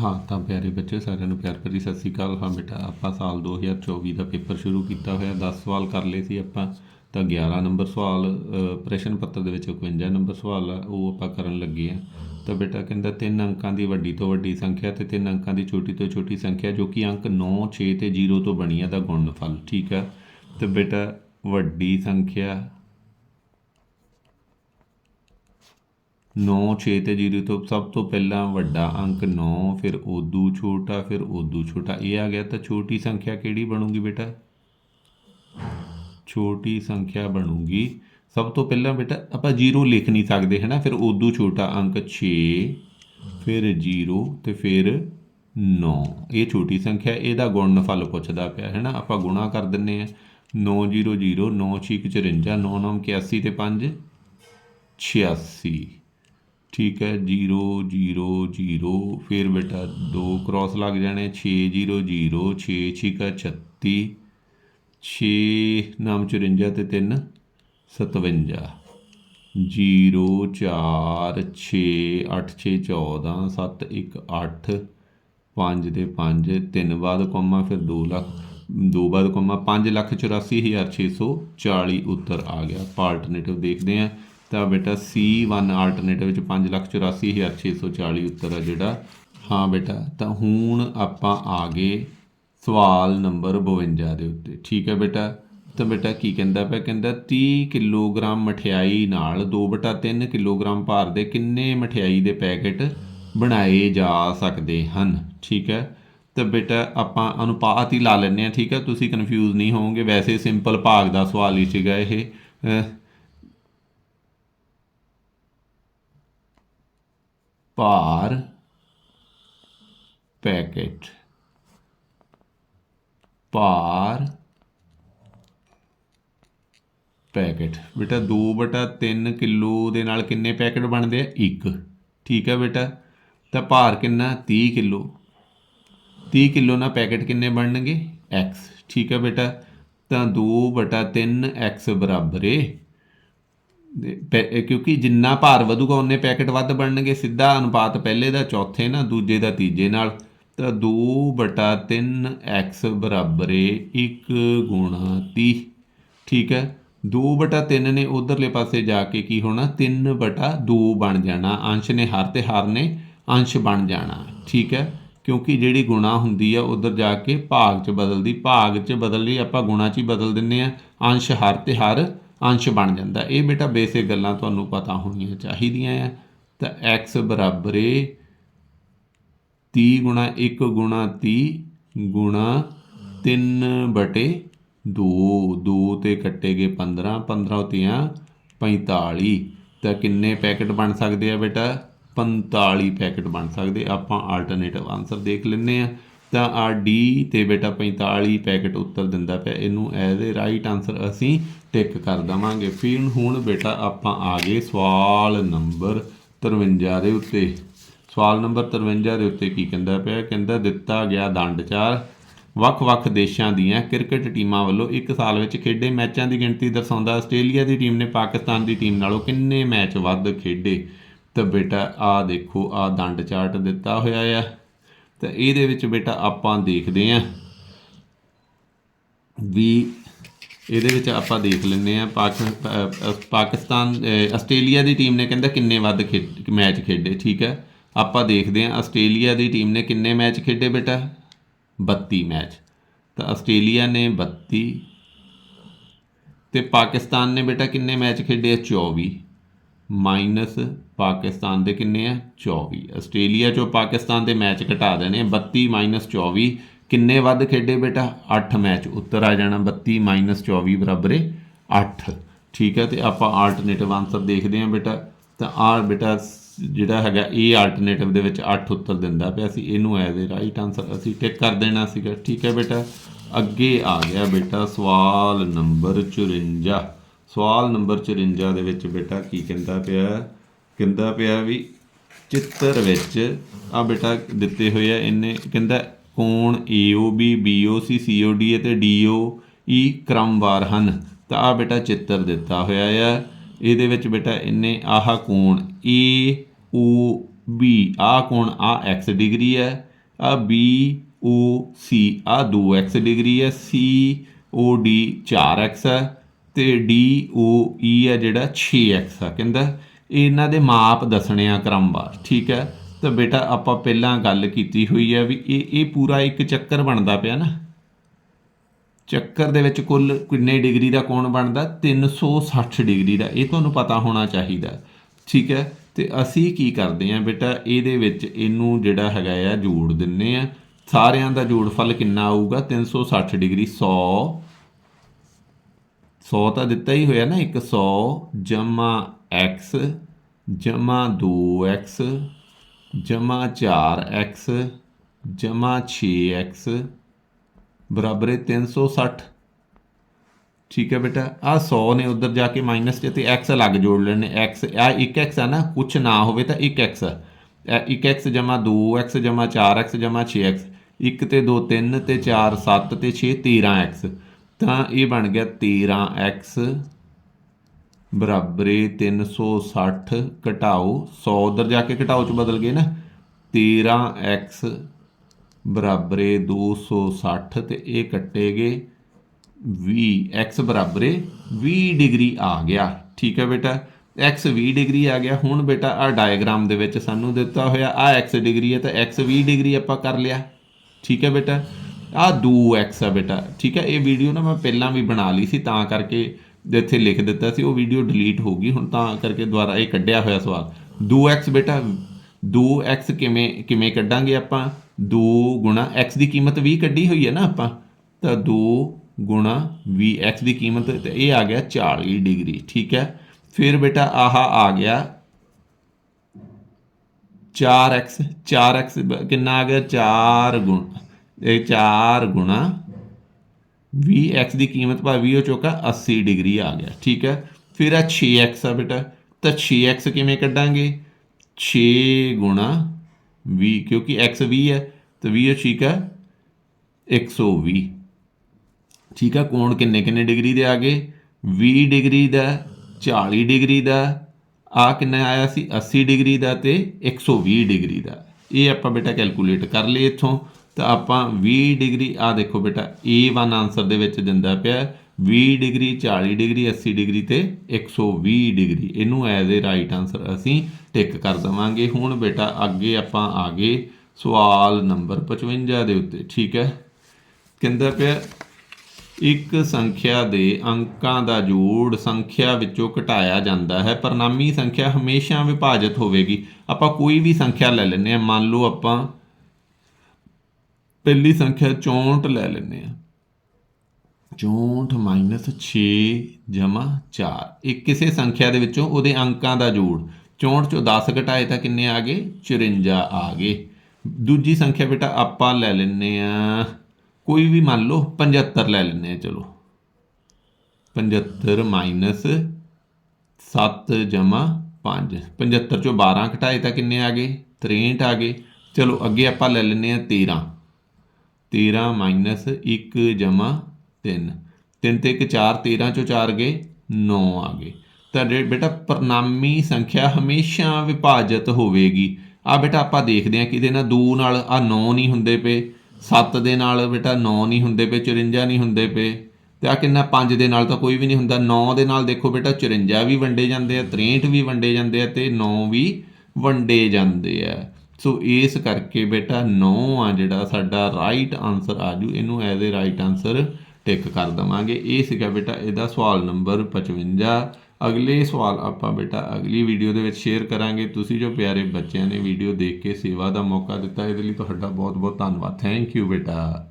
ਹਾਂ, ਤਾਂ ਪਿਆਰੇ ਬੱਚੇ, ਸਾਰਿਆਂ ਨੂੰ ਪਿਆਰ ਭਰੀ ਸਤਿ ਸ੍ਰੀ ਅਕਾਲ। ਹਾਂ ਬੇਟਾ, ਆਪਾਂ ਸਾਲ 2024 ਦਾ ਪੇਪਰ ਸ਼ੁਰੂ ਕੀਤਾ ਹੋਇਆ। 10 ਸਵਾਲ ਕਰ ਲਏ ਸੀ ਆਪਾਂ। ਤਾਂ 11 ਨੰਬਰ ਸਵਾਲ ਪ੍ਰਸ਼ਨ ਪੱਤਰ ਦੇ ਵਿੱਚ 51 ਨੰਬਰ ਸਵਾਲ ਆ, ਉਹ ਆਪਾਂ ਕਰਨ ਲੱਗੇ ਆ। ਤਾਂ ਬੇਟਾ ਕਹਿੰਦਾ, ਤਿੰਨ ਅੰਕਾਂ ਦੀ ਵੱਡੀ ਤੋਂ ਵੱਡੀ ਸੰਖਿਆ ਤੇ ਤਿੰਨ ਅੰਕਾਂ ਦੀ ਛੋਟੀ ਤੋਂ ਛੋਟੀ ਸੰਖਿਆ, ਜੋ ਕਿ ਅੰਕ 9 6 ਤੇ 0 ਤੋਂ ਬਣੀ ਆ, ਦਾ ਗੁਣਨਫਲ। ਠੀਕ ਆ? ਤੇ ਬੇਟਾ, ਵੱਡੀ ਸੰਖਿਆ 9 6 ਤੇ 0 ਤੋਂ ਸਭ ਤੋਂ ਪਹਿਲਾਂ ਵੱਡਾ ਅੰਕ 9 ਫਿਰ ਉਦੋਂ ਛੋਟਾ, ਫਿਰ ਉਦੋਂ ਛੋਟਾ। ਇਹ ਆ ਗਿਆ ਤਾਂ ਛੋਟੀ ਸੰਖਿਆ ਕਿਹੜੀ ਬਣੂਗੀ ਬੇਟਾ? ਛੋਟੀ ਸੰਖਿਆ ਬਣੂਗੀ। ਸਭ ਤੋਂ ਪਹਿਲਾਂ ਬੇਟਾ ਆਪਾਂ 0 ਲਿਖ ਨਹੀਂ ਸਕਦੇ ਹੈ ਨਾ ਫਿਰ ਉਦੋਂ ਛੋਟਾ ਅੰਕ 6 ਫਿਰ 0 ਤੇ ਫਿਰ 9 ਇਹ ਛੋਟੀ ਸੰਖਿਆ, ਇਹਦਾ ਗੁਣਨਫਲ ਪੁੱਛਦਾ ਪਿਆ ਹੈ ਨਾ ਆਪਾਂ ਗੁਣਾ ਕਰ ਦਿੰਨੇ ਆ। 9 0 0 9 6 54 9 9 81 ਤੇ 5 86 ਠੀਕ ਹੈ 0 0 0 ਫਿਰ ਬੇਟਾ 2 ਕ੍ਰਾਸ ਲੱਗ ਜਾਣੇ 6 0 0 6 6 36 6 ਨਾਮ 54 ਤੇ 3 57 0 4 6 8 6 14 7 1 8 5 ਦੇ 5 3 ਬਾਅਦ ਕੋਮਾ, ਫਿਰ 2 ਲੱਖ 2 ਬਾਅਦ ਕੋਮਾ 5 ਲੱਖ 84640 ਉੱਤਰ ਆ ਗਿਆ। ਆਪਾਂ ਆਲਟਰਨੇਟਿਵ ਦੇਖਦੇ ਹਾਂ। ਤਾਂ ਬੇਟਾ C1 ਆਲਟਰਨੇਟਿਵ ਵਿੱਚ 584640 ਉੱਤਰ ਆ ਜਿਹੜਾ। ਹਾਂ ਬੇਟਾ, ਤਾਂ ਹੁਣ ਆਪਾਂ ਆ ਗਏ ਸਵਾਲ ਨੰਬਰ 52 ਦੇ ਉੱਤੇ। ਠੀਕ ਹੈ ਬੇਟਾ? ਤਾਂ ਬੇਟਾ ਕੀ ਕਹਿੰਦਾ ਪਿਆ? ਕਹਿੰਦਾ 30 ਕਿਲੋਗ੍ਰਾਮ ਮਠਿਆਈ ਨਾਲ 2/3 ਕਿਲੋਗ੍ਰਾਮ ਭਾਰ ਦੇ ਕਿੰਨੇ ਮਠਿਆਈ ਦੇ ਪੈਕੇਟ ਬਣਾਏ ਜਾ ਸਕਦੇ ਹਨ? ਠੀਕ ਹੈ? ਤਾਂ ਬੇਟਾ ਆਪਾਂ ਅਨੁਪਾਤ ਹੀ ਲਾ ਲੈਂਦੇ ਆ ਠੀਕ ਹੈ? ਤੁਸੀਂ ਕਨਫਿਊਜ਼ ਨਹੀਂ ਹੋਵੋਗੇ। ਵੈਸੇ ਸਿੰਪਲ ਭਾਗ ਦਾ ਸਵਾਲ ਹੀ ਸੀਗਾ ਇਹ। ਭਾਰ ਪੈਕੇਟ। ਭਾਰ ਪੈਕੇਟ। ਬੇਟਾ 2 ਬਟਾ 3 ਕਿਲੋ ਦੇ ਨਾਲ ਕਿੰਨੇ ਪੈਕੇਟ ਬਣਦੇ ਆ? ਇੱਕ। ਠੀਕ ਹੈ ਬੇਟਾ? ਤਾਂ ਭਾਰ ਕਿੰਨਾ? 30 ਕਿਲੋ। 30 ਕਿਲੋ ਨਾਲ ਪੈਕੇਟ ਕਿੰਨੇ ਬਣਨਗੇ? X ਠੀਕ ਹੈ ਬੇਟਾ? ਤਾਂ 2 ਬਟਾ 3 x ਬਰਾਬਰ ਏ। ਕਿਉਂਕਿ ਜਿੰਨਾ ਭਾਰ ਵਧੂਗਾ, ਉਹਨੇ ਪੈਕੇਟ ਵੱਧ ਬਣਨਗੇ। ਸਿੱਧਾ ਅਨੁਪਾਤ ਪਹਿਲੇ ਦਾ, ਚੌਥੇ ਨਾਲ ਦੂਜੇ ਦਾ, ਤੀਜੇ ਨਾਲ। ਤਾਂ 2 ਬਟਾ 3 x ਬਰਾਬਰ ਏ 1 ਗੁਣਾ 30 ਠੀਕ ਹੈ? 2 ਬਟਾ 3 ਨੇ ਉਧਰਲੇ ਪਾਸੇ ਜਾ ਕੇ ਕੀ ਹੋਣਾ? 3 ਬਟਾ 2 ਬਣ ਜਾਣਾ। ਅੰਸ਼ ਨੇ ਹਰ ਤੇ ਹਰ ਨੇ, ਅੰਸ਼ ਬਣ ਜਾਣਾ। ਠੀਕ ਹੈ? ਕਿਉਂਕਿ ਜਿਹੜੀ ਗੁਣਾ ਹੁੰਦੀ ਆ, ਉਧਰ ਜਾ ਕੇ ਭਾਗ 'ਚ ਬਦਲਦੀ। ਭਾਗ 'ਚ ਬਦਲ ਲਈ ਆਪਾਂ ਗੁਣਾ 'ਚ ਹੀ ਬਦਲ ਦਿੰਨੇ ਆ। ਅੰਸ਼ ਹਰ ਤੇ ਹਰ ਅੰਸ਼ ਬਣ ਜਾਂਦਾ। ਇਹ ਬੇਟਾ ਬੇਸਿਕ ਗੱਲਾਂ ਤੁਹਾਨੂੰ ਪਤਾ ਹੋਣੀਆਂ ਚਾਹੀਦੀਆਂ ਆ। ਤਾਂ x ਬਰਾਬਰ ਏ 30 ਗੁਣਾ 1 ਗੁਣਾ 30 ਗੁਣਾ 3 ਬਟੇ 2 2 ਤੇ ਕੱਟੇ ਗਏ 15 15 ਉਤੀਆਂ 45 ਤਾਂ ਕਿੰਨੇ ਪੈਕੇਟ ਬਣ ਸਕਦੇ ਆ ਬੇਟਾ? 45 ਪੈਕੇਟ ਬਣ ਸਕਦੇ। ਆਪਾਂ ਆਲਟਰਨੇਟਿਵ ਆਨਸਰ ਦੇਖ ਲੈਂਦੇ ਆ। ਤਾਂ ਆ ਡੀ ਤੇ ਬੇਟਾ 45 ਪੈਕਟ ਉੱਤਰ ਦਿੰਦਾ ਪਿਆ। ਇਹਨੂੰ ਐਜ਼ ਅ ਰਾਈਟ ਆਨਸਰ ਅਸੀਂ ਟਿਕ ਕਰ ਦਵਾਂਗੇ। ਫਿਰ ਹੁਣ ਬੇਟਾ ਆਪਾਂ ਆ ਗਏ ਸਵਾਲ ਨੰਬਰ 53 ਦੇ ਉੱਤੇ। ਸਵਾਲ ਨੰਬਰ 53 ਦੇ ਉੱਤੇ ਕੀ ਕਹਿੰਦਾ ਪਿਆ? ਕਹਿੰਦਾ ਦਿੱਤਾ ਗਿਆ ਦੰਡ ਚਾਰ ਵੱਖ-ਵੱਖ ਦੇਸ਼ਾਂ ਦੀਆਂ ਕ੍ਰਿਕਟ ਟੀਮਾਂ ਵੱਲੋਂ ਇੱਕ ਸਾਲ ਵਿੱਚ ਖੇਡੇ ਮੈਚਾਂ ਦੀ ਗਿਣਤੀ ਦਰਸਾਉਂਦਾ ਆਸਟ੍ਰੇਲੀਆ ਦੀ ਟੀਮ ਨੇ ਪਾਕਿਸਤਾਨ ਦੀ ਟੀਮ ਨਾਲੋਂ ਕਿੰਨੇ ਮੈਚ ਵੱਧ ਖੇਡੇ? ਤਾਂ ਬੇਟਾ ਆ ਦੇਖੋ ਆ ਦੰਡ ਚਾਰਟ ਦਿੱਤਾ ਹੋਇਆ ਆ। ਤਾਂ ਇਹਦੇ ਵਿੱਚ ਬੇਟਾ ਆਪਾਂ ਦੇਖਦੇ ਆਂ ਵੀ ਇਹਦੇ ਵਿੱਚ ਆਪਾਂ ਦੇਖ ਲੈਂਦੇ ਆ ਪਾਕਿਸਤਾਨ ਆਸਟ੍ਰੇਲੀਆ ਦੀ ਟੀਮ ਨੇ ਕਹਿੰਦਾ ਕਿੰਨੇ ਵੱਧ ਖੇਡ ਮੈਚ ਖੇਡੇ, ਠੀਕ ਹੈ? ਆਪਾਂ ਦੇਖਦੇ ਆ ਆਸਟ੍ਰੇਲੀਆ ਦੀ ਟੀਮ ਨੇ ਕਿੰਨੇ ਮੈਚ ਖੇਡੇ ਬੇਟਾ? 32 ਮੈਚ। ਤਾਂ ਆਸਟ੍ਰੇਲੀਆ ਨੇ 32 ਤੇ ਪਾਕਿਸਤਾਨ ਨੇ ਬੇਟਾ ਕਿੰਨੇ ਮੈਚ ਖੇਡੇ? ਆ 24 ਮਾਈਨਸ ਪਾਕਿਸਤਾਨ ਦੇ ਕਿੰਨੇ ਆ? 24 ਆਸਟ੍ਰੇਲੀਆ ਚੋਂ ਪਾਕਿਸਤਾਨ ਦੇ ਮੈਚ ਘਟਾ ਦੇਣੇ 32 ਮਾਈਨਸ 24 ਕਿੰਨੇ ਵੱਧ ਖੇਡੇ ਬੇਟਾ? 8 ਮੈਚ। ਉੱਤਰ ਆ ਜਾਣਾ। 32 ਮਾਈਨਸ 24 ਬਰਾਬਰ ਹੈ 8 ਠੀਕ ਹੈ ਤੇ ਆਪਾਂ ਆਲਟਰਨੇਟਿਵ ਆਨਸਰ ਦੇਖਦੇ ਹਾਂ ਬੇਟਾ। ਤਾਂ ਆ ਬੇਟਾ ਜਿਹੜਾ ਹੈਗਾ ਇਹ ਆਲਟਰਨੇਟਿਵ ਦੇ ਵਿੱਚ 8 ਉੱਤਰ ਦਿੰਦਾ ਪਿਆ ਸੀ। ਇਹਨੂੰ ਐਜ਼ ਅ ਰਾਈਟ ਆਨਸਰ ਅਸੀਂ ਟਿਕ ਕਰ ਦੇਣਾ ਸੀਗਾ। ਠੀਕ ਹੈ ਬੇਟਾ। ਅੱਗੇ ਆ ਗਿਆ ਬੇਟਾ ਸਵਾਲ ਨੰਬਰ 54 ਸਵਾਲ ਨੰਬਰ 54 ਦੇ ਵਿੱਚ ਬੇਟਾ ਕੀ ਕਹਿੰਦਾ ਪਿਆ? ਕਹਿੰਦਾ ਪਿਆ ਵੀ ਚਿੱਤਰ ਵਿੱਚ ਆ ਬੇਟਾ ਦਿੱਤੇ ਹੋਏ ਆ ਇਹਨੇ, ਕਹਿੰਦਾ ਕੋਣ AOB BOC COD ਅਤੇ DOE ਕ੍ਰਮਵਾਰ ਹਨ। ਤਾਂ ਆ ਬੇਟਾ ਚਿੱਤਰ ਦਿੱਤਾ ਹੋਇਆ ਆ। ਇਹਦੇ ਵਿੱਚ ਬੇਟਾ ਇਹਨੇ ਆਹ ਕੋਣ AOB ਆ ਕੋਣ ਆ x ਡਿਗਰੀ ਹੈ ਆ ਬੀ ਓ ਸੀ ਆ 2x ਡਿਗਰੀ ਹੈ ਸੀ ਓ ਡੀ 4x ਹੈ। ਤੇ ਡੀ ਓ ਈ ਆ ਜਿਹੜਾ 6x ਆ, ਕਹਿੰਦਾ ਇਹਨਾਂ ਦੇ ਮਾਪ ਦੱਸਣੇ ਆ ਕ੍ਰਮਵਾਰ ਠੀਕ ਹੈ? ਤਾਂ ਬੇਟਾ ਆਪਾਂ ਪਹਿਲਾਂ ਗੱਲ ਕੀਤੀ ਹੋਈ ਹੈ ਵੀ ਇਹ ਇਹ ਪੂਰਾ ਇੱਕ ਚੱਕਰ ਬਣਦਾ ਪਿਆ ਨਾ। ਚੱਕਰ ਦੇ ਵਿੱਚ ਕੁੱਲ ਕਿੰਨੇ ਡਿਗਰੀ ਦਾ ਕੋਣ ਬਣਦਾ? 360 ਡਿਗਰੀ ਦਾ, ਇਹ ਤੁਹਾਨੂੰ ਪਤਾ ਹੋਣਾ ਚਾਹੀਦਾ, ਠੀਕ ਹੈ? ਤੇ ਅਸੀਂ ਕੀ ਕਰਦੇ ਆਂ ਬੇਟਾ, ਇਹਦੇ ਵਿੱਚ ਇਹਨੂੰ ਜਿਹੜਾ ਹੈਗਾ ਆ ਜੋੜ ਦਿੰਨੇ ਆ। ਸਾਰਿਆਂ ਦਾ ਜੋੜਫਲ ਕਿੰਨਾ ਆਊਗਾ? 360 ਡਿਗਰੀ 100 100 ਤਾਂ ਦਿੱਤਾ ਹੀ ਹੋਇਆ ਨਾ, ਇੱਕ 100 ਜਮਾ x ਜਮਾ 2x ਜਮਾ 4x ਜਮਾ 6x ਬਰਾਬਰ ਹੈ 360 ਠੀਕ ਹੈ ਬੇਟਾ ਆ 100 ਨੇ ਉਧਰ ਜਾ ਕੇ ਮਾਈਨਸ ਤੇ x ਅਲੱਗ ਜੋੜ ਲੈਣੇ x ਆ 1x ਆ ਨਾ ਕੁਝ ਨਾ ਹੋਵੇ ਤਾਂ 1x ਆ। ਇਹ 1x ਜਮਾ 2x ਜਮਾ 4x ਜਮਾ 6x 1 ਤੇ 2 3 ਤੇ 4 7 ਤੇ 6 13x ਤਾਂ ਇਹ ਬਣ ਗਿਆ 13x ਬਰਾਬਰ ਹੈ 360 ਘਟਾਓ 100 ਉਧਰ ਜਾ ਕੇ ਘਟਾਓ ਚ ਬਦਲ ਗਏ ਨਾ। 13x ਬਰਾਬਰ ਹੈ 260 ਤੇ ਇਹ ਕੱਟੇਗੇ 20 x ਬਰਾਬਰ ਹੈ 20 ਡਿਗਰੀ ਆ ਗਿਆ। ਠੀਕ ਹੈ ਬੇਟਾ। x 20 ਡਿਗਰੀ ਆ ਗਿਆ। ਹੁਣ ਬੇਟਾ ਆ ਡਾਇਗਰਾਮ ਦੇ ਵਿੱਚ ਸਾਨੂੰ ਦਿੱਤਾ ਹੋਇਆ ਆ x ਡਿਗਰੀ ਹੈ ਤਾਂ x 20 ਡਿਗਰੀ ਆਪਾਂ ਕਰ ਲਿਆ। ਠੀਕ ਹੈ ਬੇਟਾ। ਆ 2x ਆ ਬੇਟਾ, ਠੀਕ ਹੈ? ਇਹ ਵੀਡੀਓ ਨਾ ਮੈਂ ਪਹਿਲਾਂ ਵੀ ਬਣਾ ਲਈ ਸੀ, ਤਾਂ ਕਰਕੇ ਇੱਥੇ ਲਿਖ ਦਿੱਤਾ ਸੀ। ਉਹ ਵੀਡੀਓ ਡਿਲੀਟ ਹੋ ਗਈ, ਹੁਣ ਤਾਂ ਕਰਕੇ ਦੁਬਾਰਾ ਇਹ ਕੱਢਿਆ ਹੋਇਆ ਸਵਾਲ। 2x ਬੇਟਾ 2x ਕਿਵੇਂ ਕਿਵੇਂ ਕੱਢਾਂਗੇ ਆਪਾਂ? 2 ਗੁਣਾ x ਦੀ ਕੀਮਤ 20 ਕੱਢੀ ਹੋਈ ਹੈ ਨਾ ਆਪਾਂ, ਤਾਂ 2 ਗੁਣਾ 20 x ਦੀ ਕੀਮਤ ਤੇ ਇਹ ਆ ਗਿਆ 40 ਡਿਗਰੀ, ਠੀਕ ਹੈ? ਫਿਰ ਬੇਟਾ ਆਹ ਆ ਗਿਆ 4x 4x ਬ- ਕਿੰਨਾ ਆ ਗਿਆ? 4 ਗੁਣ। ਇਹ 4 ਗੁਣਾ 20x ਦੀ ਕੀਮਤ ਭਾ 20 ਚੋਕਾ 80 ਡਿਗਰੀ ਆ ਗਿਆ, ਠੀਕ ਹੈ? ਫਿਰ ਆ 6x ਆ ਬੇਟਾ, ਤਾਂ 6x ਕਿਵੇਂ ਕੱਢਾਂਗੇ? 6 ਗੁਣਾ 20 ਕਿਉਂਕਿ x 20 ਹੈ, ਤਾਂ 20 ਠੀਕ ਹੈ 120 ਠੀਕ ਹੈ, ਕੋਣ ਕਿੰਨੇ ਕਿੰਨੇ ਡਿਗਰੀ ਦੇ ਆ ਗਏ? 20 ਡਿਗਰੀ ਦਾ 40 ਡਿਗਰੀ ਦਾ ਆ ਕਿੰਨਾ ਆਇਆ ਸੀ? 80 ਡਿਗਰੀ ਦਾ ਤੇ 120 ਡਿਗਰੀ ਦਾ। ਇਹ ਆਪਾਂ ਬੇਟਾ ਕੈਲਕੂਲੇਟ ਕਰ ਲਏ ਇੱਥੋਂ। ਤਾਂ ਆਪਾਂ 20 ਡਿਗਰੀ, ਆ ਦੇਖੋ ਬੇਟਾ A1 ਆਨਸਰ ਦੇ ਵਿੱਚ ਦਿੰਦਾ ਪਿਆ 20 ਡਿਗਰੀ 40 ਡਿਗਰੀ 80 ਡਿਗਰੀ ਤੇ 120 ਡਿਗਰੀ। ਇਹਨੂੰ ਐਜ਼ ਅ ਰਾਈਟ ਆਨਸਰ ਅਸੀਂ ਟਿਕ ਕਰ ਦਵਾਂਗੇ। ਹੁਣ ਬੇਟਾ, ਅੱਗੇ ਆਪਾਂ ਆ ਗਏ ਸਵਾਲ ਨੰਬਰ 55 ਦੇ ਉੱਤੇ, ਠੀਕ ਹੈ? ਕਹਿੰਦਾ ਪਿਆ, ਇੱਕ ਸੰਖਿਆ ਦੇ ਅੰਕਾਂ ਦਾ ਜੋੜ ਸੰਖਿਆ ਵਿੱਚੋਂ ਘਟਾਇਆ ਜਾਂਦਾ ਹੈ ਪਰਿਣਾਮੀ ਸੰਖਿਆ ਹਮੇਸ਼ਾ ਵਿਭਾਜਿਤ ਹੋਵੇਗੀ। ਆਪਾਂ ਕੋਈ ਵੀ ਸੰਖਿਆ ਲੈ ਲੈਂਦੇ ਆ ਮੰਨ ਲਓ ਆਪਾਂ ਪਹਿਲੀ ਸੰਖਿਆ 64 ਲੈ ਲੈਂਦੇ ਆ 64 6 ਜਮਾ 4 ਇਹ ਕਿਸੇ ਸੰਖਿਆ ਦੇ ਵਿੱਚੋਂ ਉਹਦੇ ਅੰਕਾਂ ਦਾ ਜੋੜ। 64 ਚੋਂ 10 ਘਟਾਏ ਤਾਂ ਕਿੰਨੇ ਆ ਗਏ? 54 ਆ ਗਏ। ਦੂਜੀ ਸੰਖਿਆ ਬੇਟਾ ਆਪਾਂ ਲੈ ਲੈਂਦੇ ਆ ਕੋਈ ਵੀ ਮੰਨ ਲਓ 75 ਲੈ ਲੈਂਦੇ ਆ ਚਲੋ। 75 ਮਾਈਨਸ 7 ਜਮਾ 5 75 ਚੋਂ 12 ਘਟਾਏ ਤਾਂ ਕਿੰਨੇ ਆ ਗਏ? 63 ਆ ਗਏ। ਚਲੋ ਅੱਗੇ ਆਪਾਂ ਲੈ ਲੈਂਦੇ ਆ 13 13 ਮਾਈਨਸ 1 ਜਮਾ 3 3 ਤੇ 1 4 13 ਚੋਂ 4 ਗਏ 9 ਆ ਗਏ। ਤਾਂ ਡੇ- ਬੇਟਾ ਪ੍ਰਨਾਮੀ ਸੰਖਿਆ ਹਮੇਸ਼ਾ ਵਿਭਾਜਿਤ ਹੋਵੇਗੀ। ਆ ਬੇਟਾ ਆਪਾਂ ਦੇਖਦੇ ਹਾਂ ਕਿ ਇਹਦੇ ਨਾਲ? 2 ਨਾਲ। ਆ 9 ਨਹੀਂ ਹੁੰਦੇ ਪਏ। 7 ਦੇ ਨਾਲ ਬੇਟਾ 9 ਨਹੀਂ ਹੁੰਦੇ ਪਏ 54 ਨਹੀਂ ਹੁੰਦੇ ਪਏ। ਤੇ ਆ ਕਿੰਨਾ? 5 ਦੇ ਨਾਲ ਤਾਂ ਕੋਈ ਵੀ ਨਹੀਂ ਹੁੰਦਾ। 9 ਦੇ ਨਾਲ ਦੇਖੋ ਬੇਟਾ 54 ਵੀ ਵੰਡੇ ਜਾਂਦੇ ਆ 63 ਵੀ ਵੰਡੇ ਜਾਂਦੇ ਆ ਤੇ 9 ਵੀ ਵੰਡੇ ਜਾਂਦੇ ਆ। ਸੋ ਇਸ ਕਰਕੇ ਬੇਟਾ 9 ਆ ਜਿਹੜਾ ਸਾਡਾ ਰਾਈਟ ਆਨਸਰ ਆ ਜੂ, ਇਹਨੂੰ as a right answer tick ਕਰ ਦਵਾਂਗੇ। ਇਹ ਸੀਗਾ ਬੇਟਾ ਇਹਦਾ ਸਵਾਲ ਨੰਬਰ 55 ਅਗਲੇ ਸਵਾਲ ਆਪਾਂ ਬੇਟਾ ਅਗਲੀ ਵੀਡੀਓ ਦੇ ਵਿੱਚ ਸ਼ੇਅਰ ਕਰਾਂਗੇ। ਤੁਸੀਂ ਜੋ ਪਿਆਰੇ ਬੱਚਿਆਂ ਨੇ ਵੀਡੀਓ ਦੇਖ ਕੇ ਸੇਵਾ ਦਾ ਮੌਕਾ ਦਿੱਤਾ, ਇਹਦੇ ਲਈ ਤੁਹਾਡਾ ਬਹੁਤ ਬਹੁਤ ਧੰਨਵਾਦ। ਥੈਂਕ ਯੂ ਬੇਟਾ।